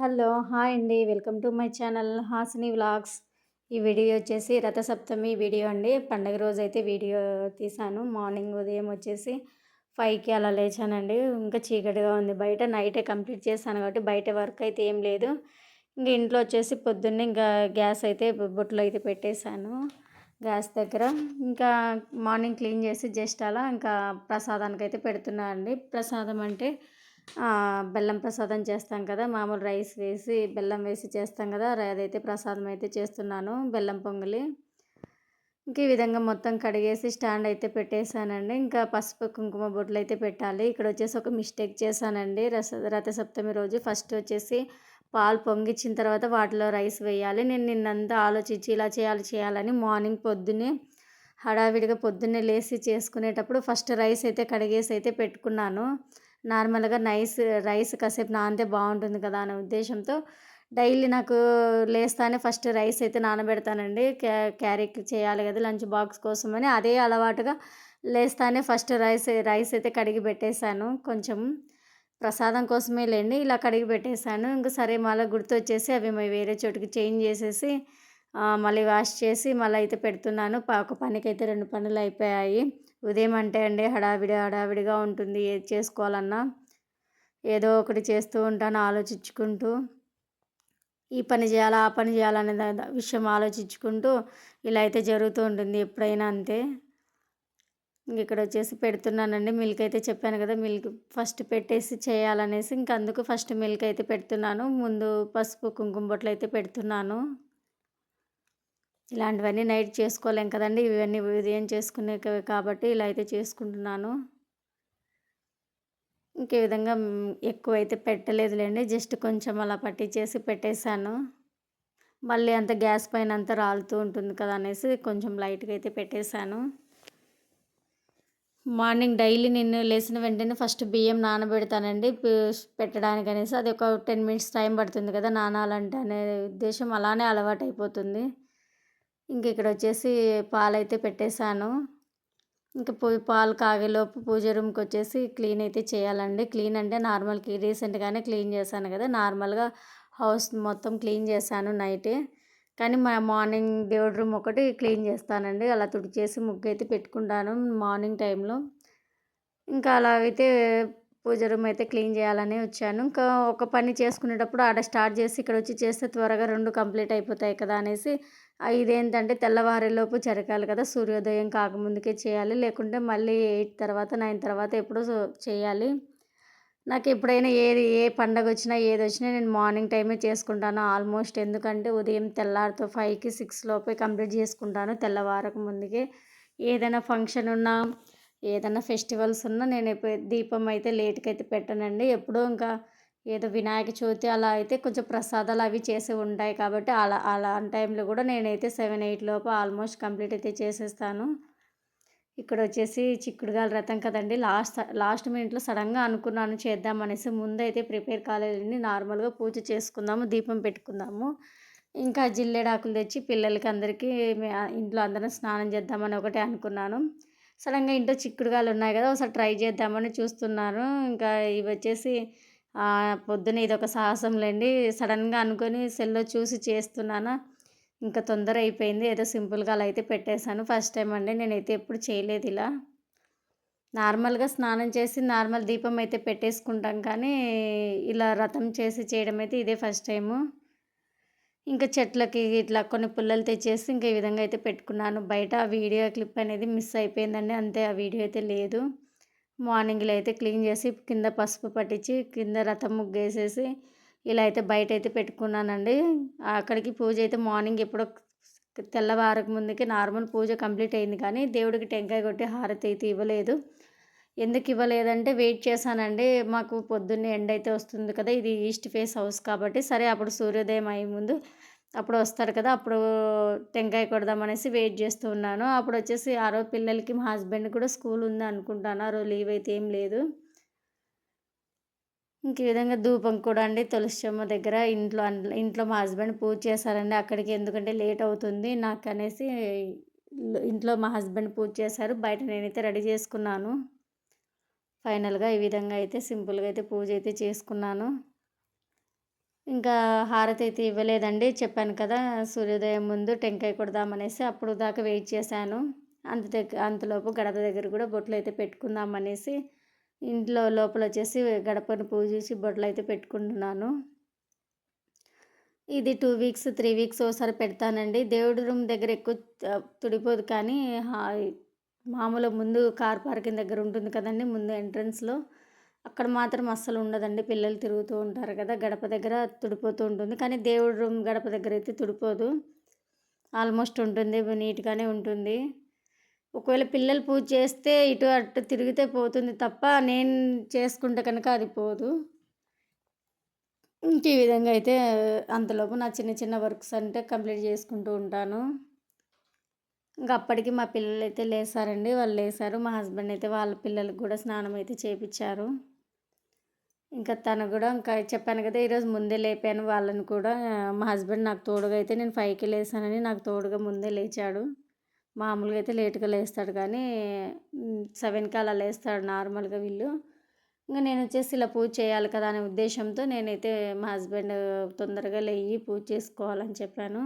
Hello hi అండి. Welcome to my channel Hasini vlogs. ఈ video వచ్చేసి రథసప్తమి వీడియో అండి. పండగ రోజు అయితే వీడియో తీశాను మార్నింగ్ ఉదయం వచ్చేసి ఫైవ్కి అలా లేచానండి. ఇంకా చీకటిగా ఉంది. బయట నైటే కంప్లీట్ చేశాను కాబట్టి బయట వర్క్ అయితే ఏం లేదు. ఇంకా ఇంట్లో వచ్చేసి పొద్దున్నే ఇంకా గ్యాస్ అయితే బొట్లు అయితే పెట్టేశాను. గ్యాస్ దగ్గర. ఇంకా మార్నింగ్ క్లీన్ చేసి జస్ట్ అలా ఇంకా ప్రసాదానికి అయితే పెడుతున్నా అండి. ప్రసాదం అంటే బెల్లం ప్రసాదం చేస్తాం కదా మామూలు రైస్ వేసి బెల్లం వేసి చేస్తాం కదా అదైతే ప్రసాదం అయితే చేస్తున్నాను బెల్లం పొంగలి. ఇంక ఈ విధంగా మొత్తం కడిగేసి స్టాండ్ అయితే పెట్టేశానండి. ఇంకా పసుపు కుంకుమ బొట్లు అయితే పెట్టాలి. ఇక్కడ వచ్చేసి ఒక మిస్టేక్ చేశానండి. రస రథసప్తమి రోజు ఫస్ట్ వచ్చేసి పాలు పొంగిచ్చిన తర్వాత వాటిలో రైస్ వేయాలి. నేను నిన్నంతా ఆలోచించి ఇలా చేయాలి చేయాలని మార్నింగ్ పొద్దున్నే హడావిడిగా పొద్దున్నే లేచి చేసుకునేటప్పుడు ఫస్ట్ రైస్ అయితే కడిగేసి అయితే పెట్టుకున్నాను. నార్మల్గా నైస్ రైస్ కాసేపు నానితే బాగుంటుంది కదా అనే ఉద్దేశంతో డైలీ నాకు లేస్తానే ఫస్ట్ రైస్ అయితే నానబెడతానండి. క్యా క్యారీకి చేయాలి కదా లంచ్ బాక్స్ కోసమని అదే అలవాటుగా లేస్తానే ఫస్ట్ రైస్ రైస్ అయితే కడిగి పెట్టేశాను. కొంచెం ప్రసాదం కోసమే లేండి ఇలా కడిగి పెట్టేశాను. ఇంకా సరే మళ్ళీ గుర్తొచ్చేసి అవి వేరే చోటుకి చేంజ్ చేసేసి మళ్ళీ వాష్ చేసి మళ్ళీ అయితే పెడుతున్నాను. ఒక పనికైతే రెండు పనులు అయిపోయాయి. ఉదయం అంటే అండి హడావిడి హడావిడిగా ఉంటుంది ఏది చేసుకోవాలన్నా. ఏదో ఒకటి చేస్తూ ఉంటాను ఆలోచించుకుంటూ. ఈ పని చేయాలా ఆ పని చేయాలనే విషయం ఆలోచించుకుంటూ ఇలా అయితే జరుగుతూ ఉంటుంది ఎప్పుడైనా అంతే. ఇక్కడ వచ్చేసి పెడుతున్నానండి మిల్క్ అయితే చెప్పాను కదా మిల్క్ ఫస్ట్ పెట్టేసి చేయాలనేసి ఇంక అందుకు ఫస్ట్ మిల్క్ అయితే పెడుతున్నాను. ముందు పసుపు కుంకుమ బొట్లు అయితే పెడుతున్నాను. ఇలాంటివన్నీ నైట్ చేసుకోలేం కదండి. ఇవన్నీ ఉదయం చేసుకునే కాబట్టి ఇలా అయితే చేసుకుంటున్నాను. ఇంకే విధంగా ఎక్కువైతే పెట్టలేదులేండి. జస్ట్ కొంచెం అలా పట్టించేసి పెట్టేశాను. మళ్ళీ అంత గ్యాస్ పైన అంతా రాలుతూ ఉంటుంది కదా అనేసి కొంచెం లైట్గా అయితే పెట్టేశాను. మార్నింగ్ డైలీ నేను లేచిన వెంటనే ఫస్ట్ బియ్యం నానబెడతానండి. పెట్టడానికి అనేసి అది ఒక టెన్ మినిట్స్ టైం పడుతుంది కదా నానాలంటే అనే ఉద్దేశం అలానే అలవాటు అయిపోతుంది ఇంక ఇక్కడ వచ్చేసి పాలైతే పెట్టేశాను. ఇంకా పాలు కాగేలోపు పూజ రూమ్కి వచ్చేసి క్లీన్ అయితే చేయాలండి. క్లీన్ అంటే నార్మల్కి రీసెంట్గానే క్లీన్ చేశాను కదా. నార్మల్గా హౌస్ మొత్తం క్లీన్ చేశాను నైటే. కానీ మా మార్నింగ్ దేవుడి రూమ్ ఒకటి క్లీన్ చేస్తానండి. అలా తుడిచేసి ముగ్గు అయితే పెట్టుకుంటాను మార్నింగ్ టైంలో. ఇంకా అలాగైతే పూజ రూమ్ అయితే క్లీన్ చేయాలని వచ్చాను. ఇంకా ఒక పని చేసుకునేటప్పుడు ఆడ స్టార్ట్ చేసి ఇక్కడ వచ్చి చేస్తే త్వరగా రెండు కంప్లీట్ అయిపోతాయి కదా అనేసి ఇదేంటంటే తెల్లవారేలోపు జరగాలి కదా సూర్యోదయం కాకముందుకే చేయాలి లేకుంటే మళ్ళీ ఎయిట్ తర్వాత నైన్ తర్వాత ఎప్పుడో చేయాలి. నాకు ఎప్పుడైనా ఏది ఏ పండగ వచ్చినా ఏది వచ్చినా నేను మార్నింగ్ టైమే చేసుకుంటాను. ఆల్మోస్ట్ ఎందుకంటే ఉదయం తెల్లారితో ఫైవ్కి సిక్స్ లోపే కంప్లీట్ చేసుకుంటాను తెల్లవారకు ముందుకే. ఏదైనా ఫంక్షన్ ఉన్నా ఏదైనా ఫెస్టివల్స్ ఉన్నా నేను దీపం అయితే లేట్కి అయితే పెట్టనండి. ఎప్పుడూ ఇంకా ఏదో వినాయక చవితి అలా అయితే కొంచెం ప్రసాదాలు అవి చేసి ఉంటాయి కాబట్టి అలా అలాంటి టైంలో కూడా నేనైతే సెవెన్ ఎయిట్ లోపు ఆల్మోస్ట్ కంప్లీట్ అయితే చేసేస్తాను. ఇక్కడ వచ్చేసి చిక్కుడుగాల రథం కదండి లాస్ట్ లాస్ట్ మినిట్లో సడన్గా అనుకున్నాను చేద్దాం అనేసి ముందైతే ప్రిపేర్ కాలేదండి. నార్మల్గా పూజ చేసుకుందాము దీపం పెట్టుకుందాము. ఇంకా జిల్లేడాకులు తెచ్చి పిల్లలకి అందరికీ ఇంట్లో అందరం స్నానం చేద్దామని ఒకటే అనుకున్నాను. సడన్గా ఇంట్లో చిక్కుడుగాయలు ఉన్నాయి కదా ఒకసారి ట్రై చేద్దామని చూస్తున్నాను. ఇంకా ఇవి వచ్చేసి పొద్దున ఇదొక సాహసంలేండి. సడన్గా అనుకొని సెల్లో చూసి చేస్తున్నాను? ఇంకా తొందర అయిపోయింది. ఏదో సింపుల్గా అలా అయితే పెట్టేశాను. ఫస్ట్ టైం అండి. నేనైతే ఎప్పుడు చేయలేదు ఇలా. నార్మల్గా స్నానం చేసి నార్మల్ దీపం అయితే పెట్టేసుకుంటాం కానీ ఇలా రథం చేసి చేయడం అయితే ఇదే ఫస్ట్ టైము. ఇంకా చెట్లకి ఇట్లా కొన్ని పుల్లలు తెచ్చేసి ఇంకా ఈ విధంగా అయితే పెట్టుకున్నాను. బయట ఆ వీడియో క్లిప్ అనేది మిస్ అయిపోయిందండి. అంతే ఆ వీడియో అయితే లేదు. మార్నింగ్లో అయితే క్లీన్ చేసి కింద పసుపు పట్టించి కింద రథం ముగ్గేసేసి ఇలా అయితే బయట అయితే పెట్టుకున్నానండి. అక్కడికి పూజ అయితే మార్నింగ్ ఎప్పుడో తెల్లవారకు ముందుకి నార్మల్ పూజ కంప్లీట్ అయింది కానీ దేవుడికి టెంకాయ కొట్టి హారతి అయితే ఇవ్వలేదు. ఎందుకు ఇవ్వలేదంటే వెయిట్ చేశానండి. మాకు పొద్దున్నే ఎండ అయితే వస్తుంది కదా ఇది ఈస్ట్ ఫేస్ హౌస్ కాబట్టి సరే అప్పుడు సూర్యోదయం అయ్యే ముందు అప్పుడు వస్తారు కదా అప్పుడు టెంకాయ కొడదామనేసి వెయిట్ చేస్తూ ఉన్నాను. అప్పుడు వచ్చేసి ఆ రోజు పిల్లలకి మా హస్బెండ్ కూడా స్కూల్ ఉంది అనుకుంటాను. ఆ రోజు లీవ్ అయితే ఏం లేదు. ఇంక విధంగా ధూపం కూడా అండి. తులసిమ్మ దగ్గర ఇంట్లో ఇంట్లో మా హస్బెండ్ పూజ చేశారండి. అక్కడికి ఎందుకంటే లేట్ అవుతుంది. నాకు అనేసి ఇంట్లో మా హస్బెండ్ పూజ చేశారు. బయట నేనైతే రెడీ చేసుకున్నాను. ఫైనల్గా ఈ విధంగా అయితే సింపుల్గా అయితే పూజ అయితే చేసుకున్నాను. ఇంకా హారతి అయితే ఇవ్వలేదండి. చెప్పాను కదా సూర్యోదయం ముందు టెంకాయ కొడదామనేసి అప్పుడు దాకా వెయిట్ చేశాను. అంత దగ్గర అంతలోపు గడప దగ్గర కూడా బొట్లు అయితే పెట్టుకుందాం అనేసి ఇంట్లో లోపల వచ్చేసి గడపను పూజించి బొట్లు అయితే పెట్టుకుంటున్నాను. ఇది టూ వీక్స్ త్రీ వీక్స్ ఒకసారి పెడతానండి. దేవుడి రూమ్ దగ్గర ఎక్కువ తుడిపోదు కానీ మామూలు ముందు కార్ పార్కింగ్ దగ్గర ఉంటుంది కదండి ముందు ఎంట్రన్స్లో. అక్కడ మాత్రం అస్సలు ఉండదండి. పిల్లలు తిరుగుతూ ఉంటారు కదా గడప దగ్గర తుడిపోతూ ఉంటుంది. కానీ దేవుడి రూమ్ గడప దగ్గర అయితే తుడిపోదు. ఆల్మోస్ట్ ఉంటుంది నీట్గానే ఉంటుంది. ఒకవేళ పిల్లలు పూజ చేస్తే ఇటు అటు తిరిగితే పోతుంది తప్ప నేను చేసుకుంటే కనుక అది పోదు. ఇంక ఈ విధంగా అయితే అంతలోపు నా చిన్న చిన్న వర్క్స్ అంటే కంప్లీట్ చేసుకుంటూ ఉంటాను. ఇంకా అప్పటికి మా పిల్లలు అయితే లేసారండి. వాళ్ళు లేసారు. మా హస్బెండ్ అయితే వాళ్ళ పిల్లలకు కూడా స్నానం అయితే చేపించారు ఇంకా తను కూడా ఇంకా చెప్పాను కదా ఈరోజు ముందే లేపాను వాళ్ళని కూడా. మా హస్బెండ్ నాకు తోడుగా అయితే నేను ఫైవ్కి లేసానని నాకు తోడుగా ముందే లేచాడు. మామూలుగా అయితే లేట్గా లేస్తాడు కానీ సెవెన్కి అలా లేస్తాడు నార్మల్గా వీళ్ళు. ఇంకా నేను వచ్చేసి ఇలా పూజ చేయాలి కదా అనే ఉద్దేశంతో నేనైతే మా హస్బెండ్ తొందరగా లేయి పూజ చేసుకోవాలని చెప్పాను.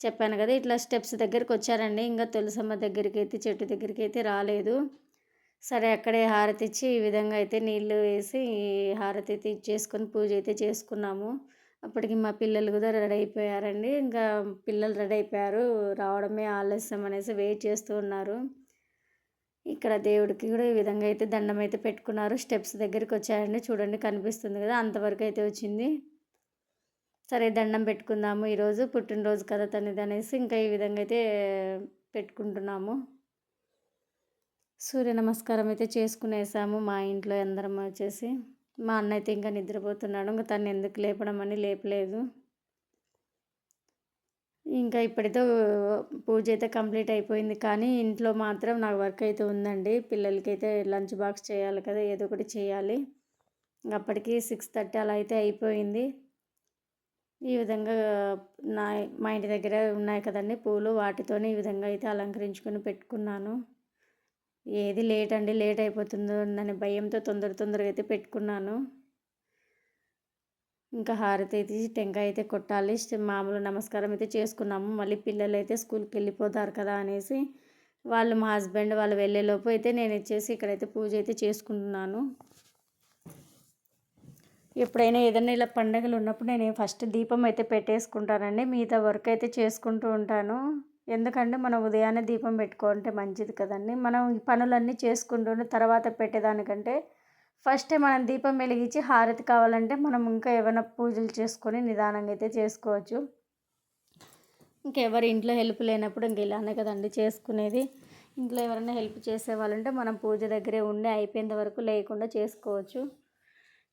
చెప్పాను కదా ఇట్లా స్టెప్స్ దగ్గరికి వచ్చారండి. ఇంకా తులసమ్మ దగ్గరికి అయితే చెట్టు దగ్గరికి అయితే రాలేదు. సరే అక్కడే హారతి ఇచ్చి ఈ విధంగా అయితే నీళ్ళు వేసి హారతి అయితే ఇచ్చేసుకొని పూజ అయితే చేసుకున్నాము. అప్పటికి మా పిల్లలు కూడా రెడీ అయిపోయారండి. ఇంకా పిల్లలు రెడీ అయిపోయారు. రావడమే ఆలస్యం అనేసి వెయిట్ చేస్తూ ఉన్నారు. ఇక్కడ దేవుడికి కూడా ఈ విధంగా అయితే దండం అయితే పెట్టుకున్నారు. స్టెప్స్ దగ్గరికి వచ్చారండి చూడండి కనిపిస్తుంది కదా అంతవరకు అయితే వచ్చింది. సరే దండం పెట్టుకుందాము ఈరోజు. పుట్టినరోజు కదా తనది అనేసి ఇంకా ఈ విధంగా అయితే పెట్టుకుంటున్నాము. సూర్య నమస్కారం అయితే చేసుకునేసాము మా ఇంట్లో అందరం వచ్చేసి. మా అన్న అయితే ఇంకా నిద్రపోతున్నాడు. ఇంకా తను ఎందుకు లేపడం అని లేపలేదు. ఇంకా ఇప్పటితో పూజ అయితే కంప్లీట్ అయిపోయింది. కానీ ఇంట్లో మాత్రం నాకు వర్క్ అయితే ఉందండి. పిల్లలకి అయితే లంచ్ బాక్స్ చేయాలి కదా ఏదో ఒకటి చేయాలి. అప్పటికి సిక్స్ థర్టీ అలా అయితే అయిపోయింది. ఈ విధంగా నా మా ఇంటి దగ్గర ఉన్నాయి కదండి పూలు. వాటితోనే ఈ విధంగా అయితే అలంకరించుకొని పెట్టుకున్నాను. ఏది లేట్ అండి లేట్ అయిపోతుందో అనే భయంతో తొందర తొందరగా అయితే పెట్టుకున్నాను. ఇంకా హారతి అయితే టెంకాయ అయితే కొట్టాలి. మామూలు నమస్కారం అయితే చేసుకున్నాము. మళ్ళీ పిల్లలు అయితే స్కూల్కి వెళ్ళిపోతారు కదా అనేసి వాళ్ళు మా హస్బెండ్ వాళ్ళు వెళ్ళేలోపు అయితే నేను వచ్చేసి ఇక్కడైతే పూజ అయితే చేసుకుంటున్నాను. ఎప్పుడైనా ఏదైనా ఇలా పండగలు ఉన్నప్పుడు నేను ఫస్ట్ దీపం అయితే పెట్టేసుకుంటానండి. మిగతా వర్క్ అయితే చేసుకుంటూ ఉంటాను. ఎందుకంటే మనం ఉదయాన్నే దీపం పెట్టుకుంటే మంచిది కదండి. మనం ఈ పనులన్నీ చేసుకుంటూ తర్వాత పెట్టేదానికంటే ఫస్టే మనం దీపం వెలిగించి హారతి కావాలంటే మనం ఇంకా ఏమైనా పూజలు చేసుకొని నిదానంగా అయితే చేసుకోవచ్చు. ఇంకెవరి ఇంట్లో హెల్ప్ లేనప్పుడు ఇంక ఇలానే కదండి చేసుకునేది. ఇంట్లో ఎవరైనా హెల్ప్ చేసే వాళ్ళంటే మనం పూజ దగ్గరే ఉండి అయిపోయేంత వరకు లేకుండా చేసుకోవచ్చు.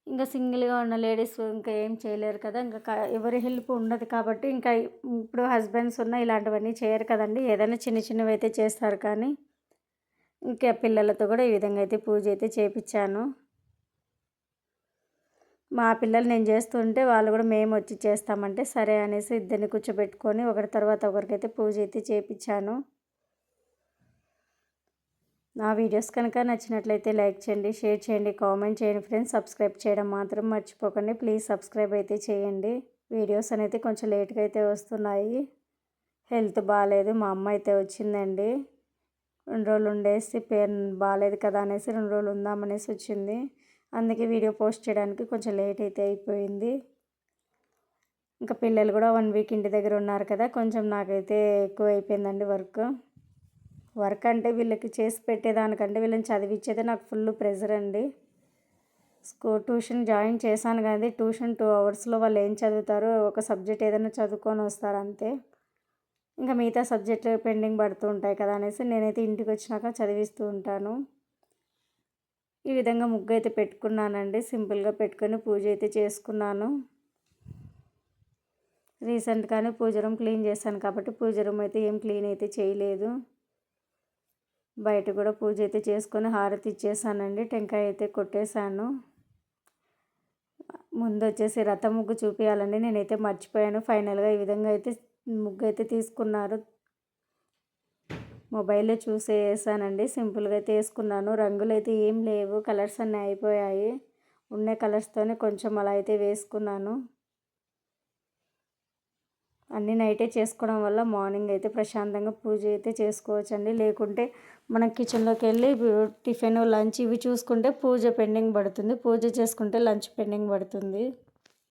ఇంకా సింగిల్గా ఉన్న లేడీస్ ఇంకా ఏం చేయలేరు కదా ఇంకా ఎవరి హెల్ప్ ఉండదు కాబట్టి ఇంకా ఇప్పుడు హస్బెండ్స్ ఉన్న ఇలాంటివన్నీ చేయరు కదండి. ఏదైనా చిన్న చిన్నవి అయితే చేస్తారు కానీ ఇంకా పిల్లలతో కూడా ఈ విధంగా అయితే పూజ అయితే చేపించాను మా పిల్లలు నేను చేస్తుంటే వాళ్ళు కూడా మేము వచ్చి చేస్తామంటే సరే అనేసి ఇద్దరిని కూర్చోబెట్టుకొని ఒకరి తర్వాత ఒకరికైతే పూజ అయితే చేపించాను నా వీడియోస్ కనుక నచ్చినట్లయితే లైక్ చేయండి షేర్ చేయండి కామెంట్ చేయండి ఫ్రెండ్స్. సబ్స్క్రైబ్ చేయడం మాత్రం మర్చిపోకండి. ప్లీజ్ సబ్స్క్రైబ్ అయితే చేయండి. వీడియోస్ అనేది కొంచెం లేట్గా అయితే వస్తున్నాయి. హెల్త్ బాగాలేదు మా అమ్మ అయితే వచ్చిందండి. రెండు రోజులు ఉండేసి పేరు బాగాలేదు కదా అనేసి రెండు రోజులు ఉందామనేసి వచ్చింది. అందుకే వీడియో పోస్ట్ చేయడానికి కొంచెం లేట్ అయితే అయిపోయింది. ఇంకా పిల్లలు కూడా వన్ వీక్ ఇంటి దగ్గర ఉన్నారు కదా కొంచెం నాకైతే ఎక్కువ అయిపోయిందండి వర్క్. వర్క్ అంటే వీళ్ళకి చేసి పెట్టేదానికంటే వీళ్ళని చదివించేదే నాకు ఫుల్ ప్రెజర్ అండి. స్కూల్ ట్యూషన్ జాయిన్ చేశాను కానీ ట్యూషన్ టూ అవర్స్లో వాళ్ళు ఏం చదువుతారో ఒక సబ్జెక్ట్ ఏదైనా చదువుకొని వస్తారు అంతే. ఇంకా మిగతా సబ్జెక్టులు పెండింగ్ పడుతూ ఉంటాయి కదా అనేసి నేనైతే ఇంటికి వచ్చినాక చదివిస్తూ ఉంటాను. ఈ విధంగా ముగ్గు అయితే పెట్టుకున్నానండి. సింపుల్గా పెట్టుకొని పూజ అయితే చేసుకున్నాను. రీసెంట్గానే పూజ రూమ్ క్లీన్ చేశాను కాబట్టి పూజ రూమ్ అయితే ఏం క్లీన్ అయితే చేయలేదు. బయట కూడా పూజ అయితే చేసుకొని హారతి ఇచ్చేసానండి. టెంకాయ అయితే కొట్టేశాను. ముందు వచ్చేసి రథం ముగ్గు చూపించాలండి నేనైతే మర్చిపోయాను. ఫైనల్గా ఈ విధంగా అయితే ముగ్గు అయితే తీసుకున్నారు. మొబైల్లో చూసే వేసానండి సింపుల్గా అయితే వేసుకున్నాను. రంగులు అయితే ఏం లేవు. కలర్స్ అన్నీ అయిపోయాయి. ఉన్న కలర్స్తోనే కొంచెం అలా అయితే వేసుకున్నాను. అన్నీ నైటే చేసుకోవడం వల్ల మార్నింగ్ అయితే ప్రశాంతంగా పూజ అయితే చేసుకోవచ్చండి. లేకుంటే మనం కిచెన్లోకి వెళ్ళి టిఫిన్ లంచ్ ఇవి చూసుకుంటే పూజ పెండింగ్ పడుతుంది. పూజ చేసుకుంటే లంచ్ పెండింగ్ పడుతుంది.